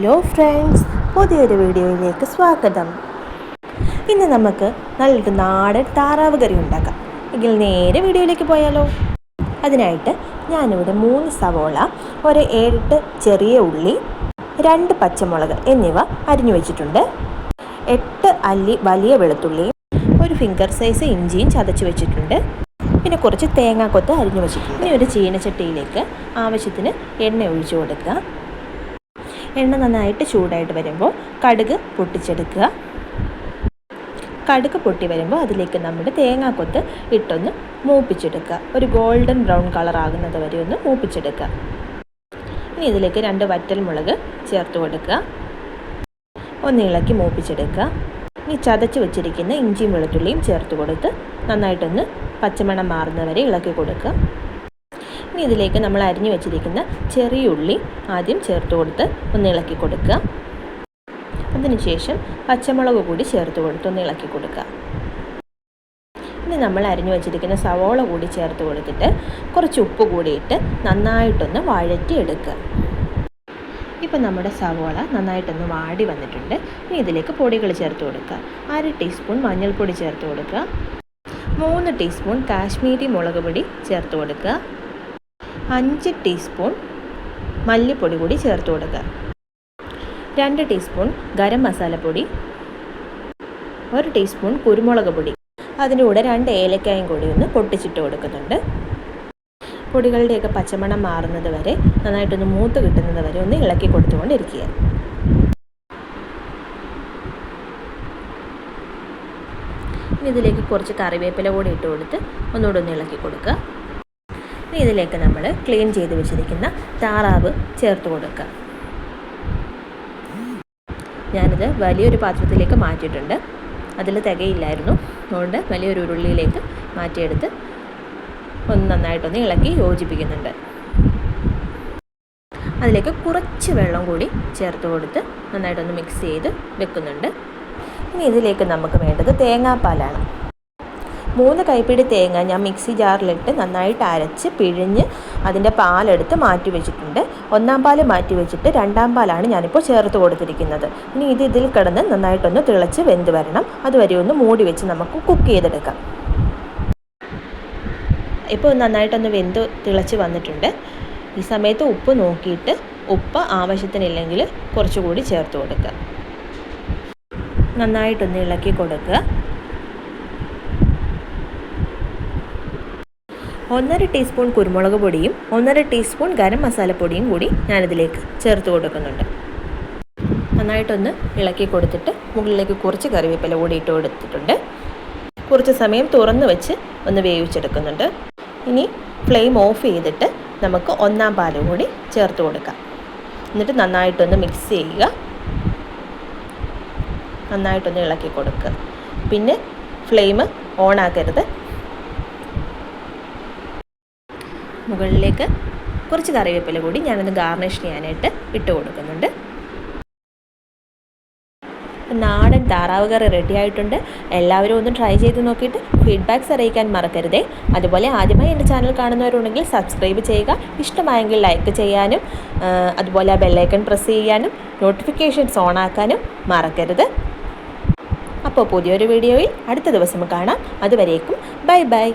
Hello friends പുതിയൊരു വീഡിയോയിലേക്ക് സ്വാഗതം. ഇന്ന് നമുക്ക് നല്ലൊരു നാടൻ താറാവ് കറി ഉണ്ടാക്കാം. എങ്കിൽ നേരെ വീഡിയോയിലേക്ക് പോയാലോ. അതിനായിട്ട് ഞാനിവിടെ മൂന്ന് സവോള ഒരു ഏഴെട്ട് ചെറിയ ഉള്ളി രണ്ട് പച്ചമുളക് എന്നിവ അരിഞ്ഞു വെച്ചിട്ടുണ്ട്. എട്ട് അല്ലി വലിയ വെളുത്തുള്ളിയും ഒരു ഫിംഗർ സൈസ് ഇഞ്ചിയും ചതച്ച് വെച്ചിട്ടുണ്ട്. പിന്നെ കുറച്ച് തേങ്ങാക്കൊത്ത് അരിഞ്ഞു വെച്ചിട്ടുണ്ട്. ഇനി ഒരു ചീനച്ചട്ടിയിലേക്ക് ആവശ്യത്തിന് എണ്ണ ഒഴിച്ചു കൊടുക്കുക. എണ്ണ നന്നായിട്ട് ചൂടായിട്ട് വരുമ്പോൾ കടുക് പൊട്ടിച്ചെടുക്കുക. കടുക് പൊട്ടി വരുമ്പോൾ അതിലേക്ക് നമ്മുടെ തേങ്ങാക്കൊത്ത് ഇട്ടൊന്ന് മൂപ്പിച്ചെടുക്കുക. ഒരു ഗോൾഡൻ ബ്രൗൺ കളർ ആകുന്നത് വരെ ഒന്ന് മൂപ്പിച്ചെടുക്കുക. ഇനി ഇതിലേക്ക് രണ്ട് വറ്റൽ മുളക് ചേർത്ത് കൊടുക്കുക. ഒന്ന് ഇളക്കി മൂപ്പിച്ചെടുക്കുക. ഇനി ചതച്ച് വെച്ചിരിക്കുന്ന ഇഞ്ചിയും വെളുത്തുള്ളിയും ചേർത്ത് കൊടുത്ത് നന്നായിട്ടൊന്ന് പച്ചമണം മാറുന്നവരെ ഇളക്കി കൊടുക്കുക. ഇനി ഇതിലേക്ക് നമ്മൾ അരിഞ്ഞു വെച്ചിരിക്കുന്ന ചെറിയ ഉള്ളി ആദ്യം ചേർത്ത് കൊടുത്ത് ഒന്ന് ഇളക്കി കൊടുക്കുക. അതിനുശേഷം പച്ചമുളക് കൂടി ചേർത്ത് കൊടുത്ത് ഒന്ന് ഇളക്കി കൊടുക്കുക. ഇനി നമ്മൾ അരിഞ്ഞു വെച്ചിരിക്കുന്ന സവോള കൂടി ചേർത്ത് കൊടുത്തിട്ട് കുറച്ച് ഉപ്പ് കൂടിയിട്ട് നന്നായിട്ടൊന്ന് വഴറ്റി എടുക്കുക ഇപ്പം നമ്മുടെ സവോള നന്നായിട്ടൊന്ന് വാടി വന്നിട്ടുണ്ട്. ഇനി ഇതിലേക്ക് പൊടികൾ ചേർത്ത് കൊടുക്കുക. അര ടീസ്പൂൺ മഞ്ഞൾപ്പൊടി ചേർത്ത് കൊടുക്കുക. മൂന്ന് ടീസ്പൂൺ കാശ്മീരി മുളക് പൊടി ചേർത്ത് കൊടുക്കുക. അഞ്ച് ടീസ്പൂൺ മല്ലിപ്പൊടി കൂടി ചേർത്ത് കൊടുക്കുക. രണ്ട് ടീസ്പൂൺ ഗരം മസാലപ്പൊടി ഒരു ടീസ്പൂൺ കുരുമുളക് പൊടി. അതിന്റെ കൂടെ രണ്ട് ഏലക്കായും കൂടി ഒന്ന് പൊട്ടിച്ചിട്ട് കൊടുക്കുന്നുണ്ട്. പൊടികളുടെയൊക്കെ പച്ചമണം മാറുന്നത് വരെ നന്നായിട്ടൊന്ന് മൂത്ത് കിട്ടുന്നത് വരെ ഒന്ന് ഇളക്കി കൊടുത്തുകൊണ്ടിരിക്കുക. ഇനി ഇതിലേക്ക് കുറച്ച് കറിവേപ്പില കൂടി ഇട്ട് കൊടുത്ത് ഒന്നുകൂടെ ഒന്ന് ഇളക്കി കൊടുക്കുക. ഇനി ഇതിലേക്ക് നമ്മൾ ക്ലീൻ ചെയ്ത് വെച്ചിരിക്കുന്ന താറാവ് ചേർത്ത് കൊടുക്കുക. ഞാനിത് വലിയൊരു പാത്രത്തിലേക്ക് മാറ്റിയിട്ടുണ്ട്. അതിൽ തികയില്ലായിരുന്നു. അതുകൊണ്ട് വലിയൊരു ഉരുളിയിലേക്ക് മാറ്റിയെടുത്ത് ഒന്ന് നന്നായിട്ടൊന്ന് ഇളക്കി യോജിപ്പിക്കുന്നുണ്ട്. അതിലേക്ക് കുറച്ച് വെള്ളം കൂടി ചേർത്ത് കൊടുത്ത് നന്നായിട്ടൊന്ന് മിക്സ് ചെയ്ത് വെക്കുന്നുണ്ട്. ഇനി ഇതിലേക്ക് നമുക്ക് വേണ്ടത് തേങ്ങാപ്പാലാണ്. മൂന്ന് കൈപ്പിടി തേങ്ങ ഞാൻ മിക്സി ജാറിലിട്ട് നന്നായിട്ട് അരച്ച് പിഴിഞ്ഞ് അതിന്റെ പാലെടുത്ത് മാറ്റി വെച്ചിട്ടുണ്ട്. ഒന്നാം പാൽ മാറ്റി വെച്ചിട്ട് രണ്ടാം പാലാണ് ഞാനിപ്പോൾ ചേർത്ത് കൊടുത്തിരിക്കുന്നത്. ഇനി ഇത് ഇതിൽ കിടന്ന് നന്നായിട്ടൊന്ന് തിളച്ച് വെന്ത് വരണം. അതുവരെ ഒന്ന് മൂടി വെച്ച് നമുക്ക് കുക്ക് ചെയ്തെടുക്കാം. ഇപ്പോൾ നന്നായിട്ടൊന്ന് വെന്ത് തിളച്ച് വന്നിട്ടുണ്ട്. ഈ സമയത്ത് ഉപ്പ് നോക്കിയിട്ട് ഉപ്പ് ആവശ്യത്തിനില്ലെങ്കിൽ കുറച്ചുകൂടി ചേർത്ത് കൊടുക്കുക. നന്നായിട്ടൊന്ന് ഇളക്കി കൊടുക്കുക. ഒന്നര ടീസ്പൂൺ കുരുമുളക് പൊടിയും ഒന്നര ടീസ്പൂൺ ഗരം മസാലപ്പൊടിയും കൂടി ഞാനിതിലേക്ക് ചേർത്ത് കൊടുക്കുന്നുണ്ട്. നന്നായിട്ടൊന്ന് ഇളക്കി കൊടുത്തിട്ട് മുകളിലേക്ക് കുറച്ച് കറിവേപ്പില കൂടി ഇട്ട് കൊടുത്തിട്ടുണ്ട്. കുറച്ച് സമയം തുറന്ന് വെച്ച് ഒന്ന് വേവിച്ചെടുക്കുന്നുണ്ട്. ഇനി ഫ്ലെയിം ഓഫ് ചെയ്തിട്ട് നമുക്ക് ഒന്നാം പാലും കൂടി ചേർത്ത് കൊടുക്കാം. എന്നിട്ട് നന്നായിട്ടൊന്ന് മിക്സ് ചെയ്യുക. നന്നായിട്ടൊന്ന് ഇളക്കി കൊടുക്കുക. പിന്നെ ഫ്ലെയിം ഓൺ ആക്കരുത്. മുകളിലേക്ക് കുറച്ച് കറിവേപ്പില കൂടി ഞാനൊന്ന് ഗാർണിഷ് ചെയ്യാനായിട്ട് ഇട്ട് കൊടുക്കുന്നുണ്ട്. നാടൻ താറാവ് കറി റെഡി ആയിട്ടുണ്ട്. എല്ലാവരും ഒന്ന് ട്രൈ ചെയ്ത് നോക്കിയിട്ട് ഫീഡ്ബാക്ക്സ് അറിയിക്കാൻ മറക്കരുതേ. അതുപോലെ ആദ്യമായി എന്റെ ചാനൽ കാണുന്നവരുണ്ടെങ്കിൽ സബ്സ്ക്രൈബ് ചെയ്യുക ഇഷ്ടമായെങ്കിൽ ലൈക്ക് ചെയ്യാനും അതുപോലെ ആ ബെല്ലൈക്കൺ പ്രസ് ചെയ്യാനും നോട്ടിഫിക്കേഷൻസ് ഓൺ ആക്കാനും മറക്കരുത്. അപ്പോൾ പുതിയൊരു വീഡിയോയിൽ അടുത്ത ദിവസം കാണാം. അതുവരേക്കും ബൈ ബൈ.